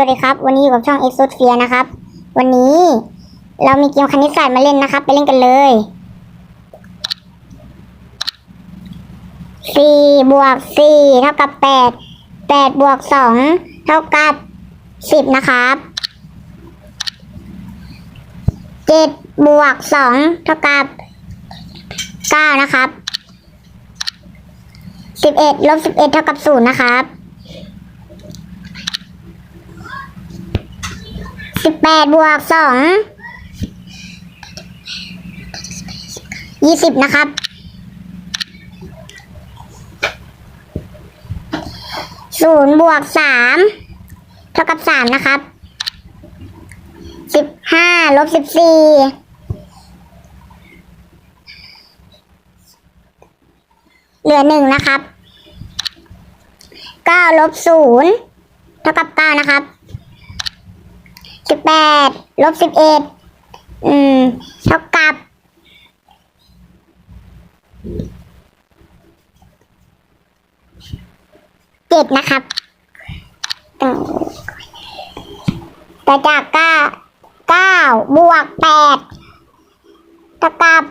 วัสดีครับ วันนี้อยู่กับช่อง e x o s p h e r e นะครับ วันนี้เรามีเกมคณิตศาสตร์มาเล่นนะครับ ไปเล่นกันเลยสี่บวกสี่เท่ากับแปดแปดบวกสองเท่ากับสิบนะครับเจ็ดบวกสองเท่ากับเก้านะครับสิบเอ็ดลบสิบเอ็ดเท่ากับศูนย์นะครับ สิบแปดบวกสองยี่สิบนะครับ ศูนย์บวกสามเท่ากับสามนะครับ สิบห้าลบสิบสี่เหลือหนึ่งนะครับ เก้าลบศูนย์เท่ากับเก้านะครับ สิบแปดลบสิบเอ็ดอืมเท่ากับเจ็ดนะครับต่จากเก้าเก้าบวกแปดเท่ากับ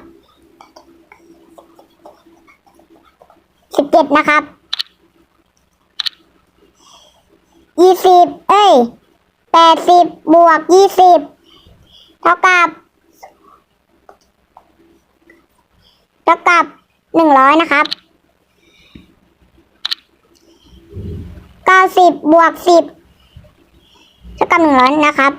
สิบเจ็ดนะครับยี่สิบเอ้ย แปดสิบบวกยี่สิบเท่ากับเท่ากับหนึ่งร้อยนะครับเก้าสิบบวกสิบเท่ากับหนึ่งร้อยนะครับ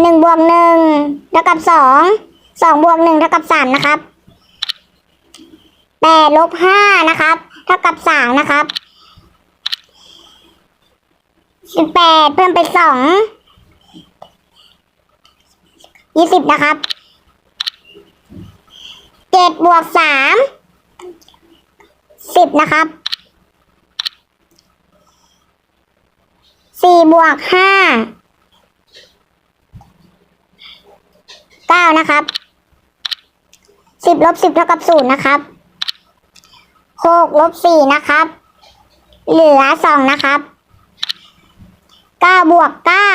หนึ่งบวกหนึ่งเท่ากับสองสองบวกหนึ่งเท่ากับสามนะครับแปดลบห้านะครับ เท่ากับสามนะครับสิบแปดเพิ่มไปสองยี่สิบนะครับเจ็ดบวกสามสิบนะครับสี่บวกห้าเก้านะครับสิบลบสิบเท่ากับศูนย์นะครับ หกลบสี่นะครับ เหลือสองนะครับเก้าบวกเก้า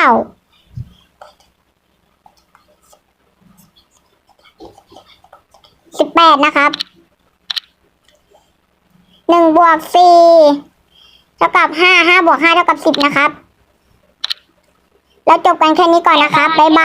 สิบแปดนะครับหนึ่งบวกสี่เท่ากับห้าห้าบวกห้าเท่ากับสิบนะครับ แล้วจบกันแค่นี้ก่อนนะครับ บ๊ายบาย